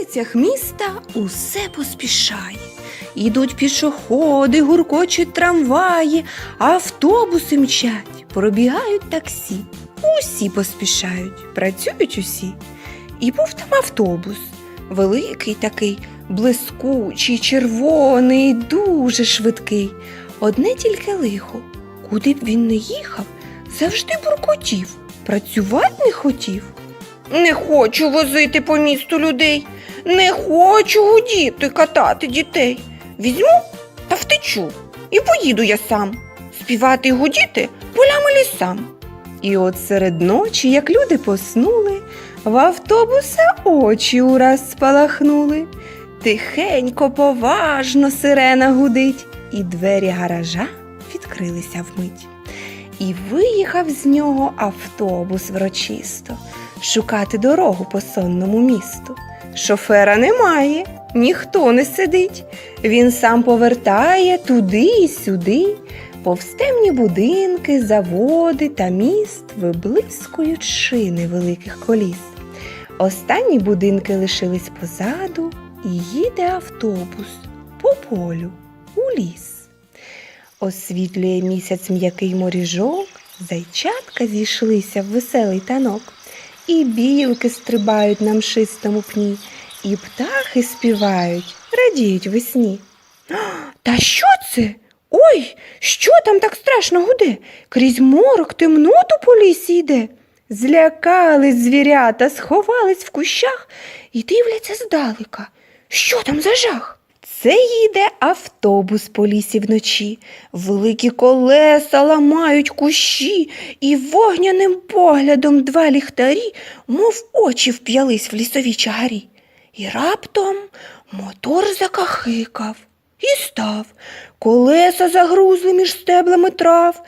вулицях міста усе поспішає. Ідуть пішоходи, гуркочуть трамваї, автобуси мчать, пробігають таксі. Усі поспішають, працюють усі. І був там автобус, великий такий, блискучий, червоний, дуже швидкий. Одне тільки лихо. Куди б він не їхав, завжди буркотів, працювати не хотів. Не хочу возити по місту людей, не хочу гудіти катати дітей. Візьму та втечу, і поїду я сам. Співати і гудіти полями лісам. І от серед ночі, як люди поснули, в автобуса очі ураз спалахнули. Тихенько, поважно сирена гудить, і двері гаража відкрилися вмить. І виїхав з нього автобус врочисто шукати дорогу по сонному місту. Шофера немає, ніхто не сидить. Він сам повертає туди і сюди, повстемні будинки, заводи та міст виблискують шини великих коліс. Останні будинки лишились позаду, і їде автобус по полю у ліс. Освітлює місяць м'який моріжок, зайчатка зійшлися в веселий танок, і білки стрибають на мшистому пні, і птахи співають, радіють весні. Та що це? Ой, що там так страшно гуде? Крізь морок темноту по лісі йде. Злякались звірята, сховались в кущах і дивляться здалека. Що там за жах? Це їде автобус по лісі вночі. Великі колеса ламають кущі, і вогняним поглядом два ліхтарі, мов очі вп'ялись в лісовій чагарі. І раптом мотор закахикав і став. Колеса загрузли між стеблами трав,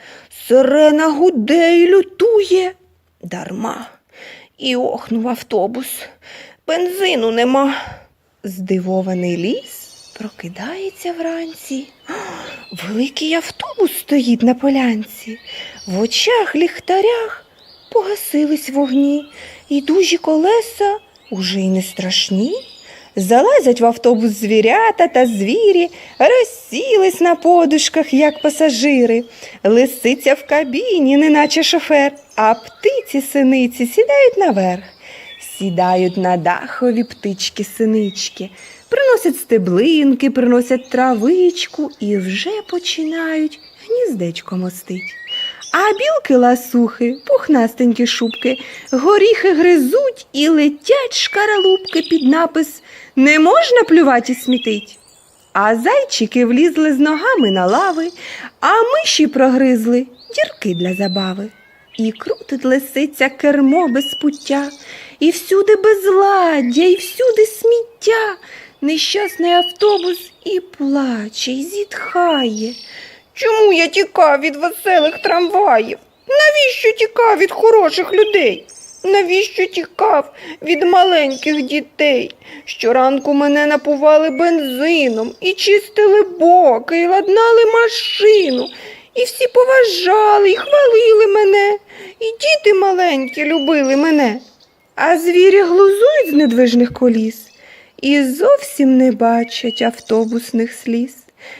сирена гуде і лютує. Дарма. І охнув автобус. Бензину нема. Здивований ліс прокидається вранці. Великий автобус стоїть на полянці. В очах ліхтарях погасились вогні, і дужі колеса уже й не страшні. Залазять в автобус звірята та звірі, розсілись на подушках, як пасажири. Лисиця в кабіні, неначе шофер, а птиці синиці сідають наверх. Сідають на дахові птички синички, приносять стеблинки, приносять травичку і вже починають гніздечко мостить. А білки ласухи, пухнастенькі шубки, горіхи гризуть і летять шкаралупки під напис Не можна плювати і смітить. А зайчики влізли з ногами на лави, а миші прогризли дірки для забави. І крутить лисиця кермо без пуття, і всюди безладдя, і всюди сміття. Нещасний автобус і плаче, і зітхає. Чому я тікав від веселих трамваїв? Навіщо тікав від хороших людей? Навіщо тікав від маленьких дітей? Щоранку мене напували бензином і чистили боки, і ладнали машину, і всі поважали і хвалили мене, і діти маленькі любили мене. А звірі глузують з недвижних коліс і зовсім не бачать автобусних сліз,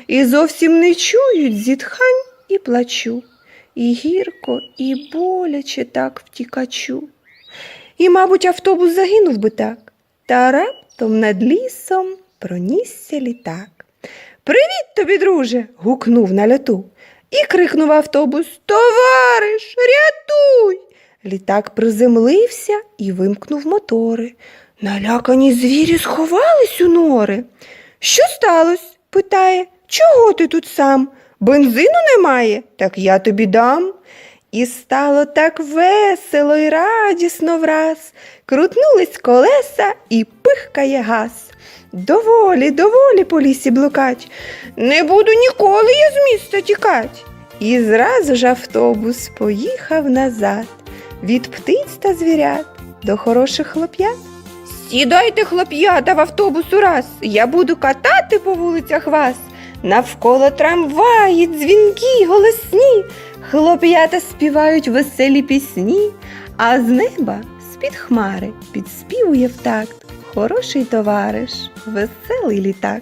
і зовсім не чують зітхань і плачу, і гірко, і боляче так втікачу. І, мабуть, автобус загинув би так, та раптом над лісом пронісся літак. Привіт тобі, друже. гукнув на льоту. І крикнув автобус Товариш, рятуй. Літак приземлився і вимкнув мотори. Налякані звірі сховались у нори. Що сталося? питає. Чого ти тут сам? Бензину немає? Так я тобі дам. І стало так весело і радісно враз. Крутнулись колеса і пихкає газ. Доволі, доволі по лісі блукать. Не буду ніколи я з міста тікать. І зразу ж автобус поїхав назад від птиць та звірят до хороших хлоп'ят. Сідайте, хлоп'ята, в автобус ураз, я буду катати по вулицях вас. Навколо трамваї, дзвінки, голосні, хлоп'ята співають веселі пісні, а з неба з-під хмари підспівує в такт хороший товариш, веселий літак.